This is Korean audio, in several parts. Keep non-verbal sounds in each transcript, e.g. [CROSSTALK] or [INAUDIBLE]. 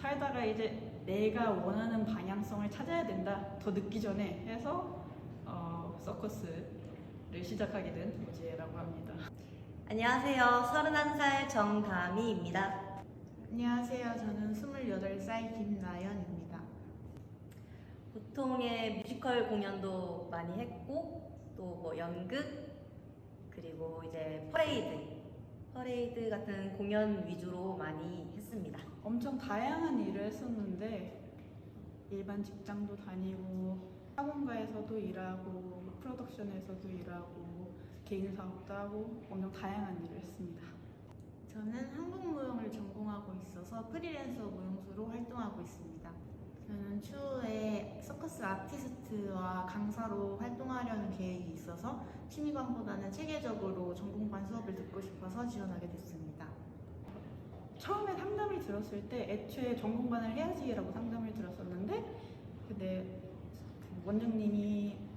살다가 이제 내가 원하는 방향성을 찾아야 된다 더 늦기 전에 해서 어, 서커스를 시작하게 된 도지혜라고 합니다. 안녕하세요. 31살 정다미입니다. 안녕하세요. 저는 28살 김나연입니다. 보통의 뮤지컬 공연도 많이 했고 또 뭐 연극 그리고 이제 퍼레이드 퍼레이드 같은 공연 위주로 많이 했습니다. 엄청 다양한 일을 했었는데 일반 직장도 다니고 학원가에서도 일하고 프로덕션에서도 일하고 개인 사업도 하고 엄청 다양한 일을 했습니다. 저는 한국 무용을 전공하고 있어서 프리랜서 무용수로 활동하고 있습니다. 저는 추후에 서커스 아티스트와 강사로 활동하려는 계획이 있어서 취미반보다는 체계적으로 전공반 수업을 듣고 싶어서 지원하게 됐습니다. 처음에 상담을 들었을 때 애초에 전공반을 해야지라고 상담을 들었었는데 근데 그 원장님이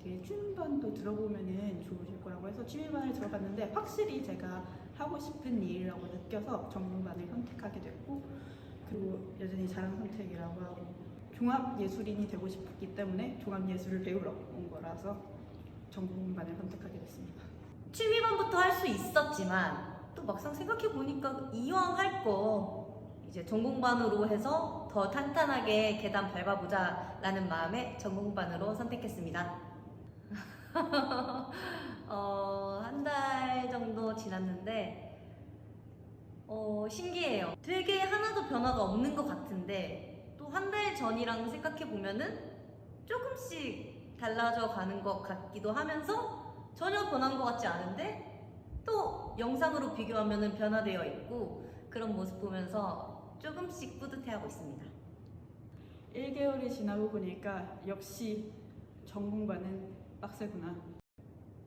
있게 취미반도 들어보면은 좋으실 거라고 해서 취미반을 들어봤는데 확실히 제가 하고 싶은 일이라고 느껴서 전공반을 선택하게 됐고 그리고 여전히 잘한 선택이라고 하고 종합 예술인이 되고 싶었기 때문에 종합 예술을 배우러 온 거라서 전공반을 선택하게 됐습니다. 취미반부터 할 수 있었지만 또 막상 생각해 보니까 이왕 할 거 이제 전공반으로 해서 더 탄탄하게 계단 밟아보자 라는 마음에 전공반으로 선택했습니다. [LAUGHS] 어, 한 달 정도 지났는데 어, 신기해요. 되게 하나도 변화가 없는 것 같은데 또 한 달 전이랑 생각해 보면은 조금씩 달라져 가는 것 같기도 하면서 전혀 변한 것 같지 않은데 또 영상으로 비교하면 변화되어 있고 그런 모습 보면서 조금씩 뿌듯해하고 있습니다. 1개월이 지나고 보니까 역시 전공반은 빡세구나.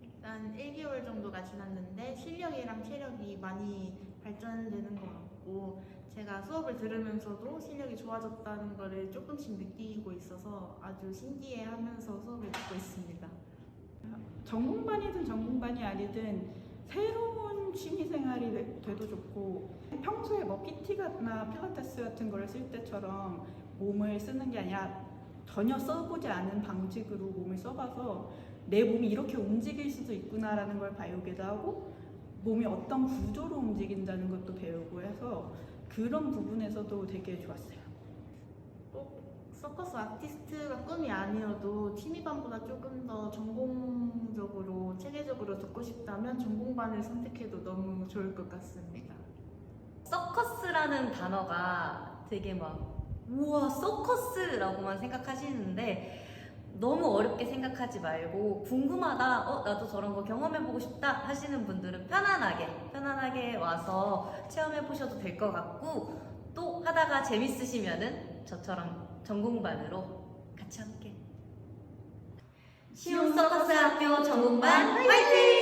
일단 1개월 정도가 지났는데 실력이랑 체력이 많이 발전되는 것 같고 제가 수업을 들으면서도 실력이 좋아졌다는 것을 조금씩 느끼고 있어서 아주 신기해하면서 수업을 듣고 있습니다. 전공반이든 전공반이 아니든 새로운 취미 생활이 돼- 돼도 좋고 평소에 뭐 PT나 필라테스 같은 거를 쓸 때처럼 몸을 쓰는 게 아니라 전혀 써보지 않은 방식으로 몸을 써봐서 내 몸이 이렇게 움직일 수도 있구나라는 걸 배우기도 하고 몸이 어떤 구조로 움직인다는 것도 배우고 해서 그런 부분에서도 되게 좋았어요. 꼭 서커스 아티스트가 꿈이 아니어도 취미반보다 조금 더 전공적으로 체계적으로 듣고 싶다면 전공반을 선택해도 너무 좋을 것 같습니다. 서커스라는 단어가 되게 막 우와 서커스라고만 생각하시는데 너무 어렵게 생각하지 말고 궁금하다 어 나도 저런 거 경험해보고 싶다 하시는 분들은 편안하게 편안하게 와서 체험해 보셔도 될 것 같고 또 하다가 재밌으시면은 저처럼 전공반으로 같이 함께 시온 서커스 학교 전공반 화이팅!